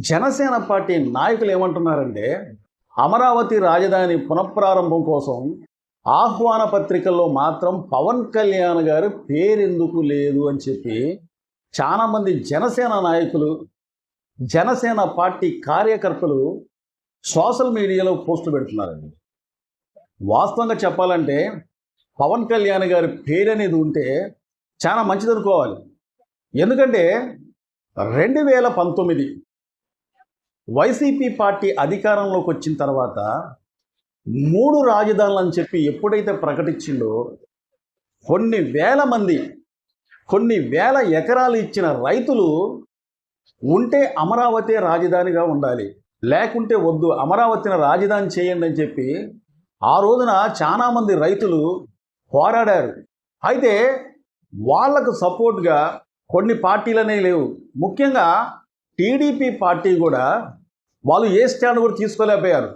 Janasena party నాయకులు ఏమంటున్నారంటే అమరావతి రాజధాని పునఃప్రారంభం కోసం ఆహ్వాన పత్రికల్లో మాత్రం పవన్ కళ్యాణ్ గారు పేరెందుకు లేదు అని చెప్పి చాలామంది జనసేన నాయకులు జనసేన పార్టీ కార్యకర్తలు సోషల్ మీడియాలో పోస్టులు పెడుతున్నారండి. వాస్తవంగా చెప్పాలంటే పవన్ కళ్యాణ్ గారి పేరు అనేది ఉంటే చాలా మంచిది అనుకోవాలి ఎందుకంటే రెండు వేల పంతొమ్మిది వైసీపీ పార్టీ అధికారంలోకి వచ్చిన తర్వాత మూడు రాజధానులు అని చెప్పి ఎప్పుడైతే ప్రకటించిండో కొన్ని వేల మంది కొన్ని వేల ఎకరాలు ఇచ్చిన రైతులు ఉంటే అమరావతి రాజధానిగా ఉండాలి లేకుంటే వద్దు అమరావతిని రాజధాని చేయండి అని చెప్పి ఆ రోజున చాలామంది రైతులు పోరాడారు. అయితే వాళ్ళకు సపోర్ట్గా కొన్ని పార్టీలనే లేవు. ముఖ్యంగా టీడీపీ పార్టీ కూడా వాళ్ళు ఏ స్టాండ్ కూడా తీసుకోలేకపోయారు.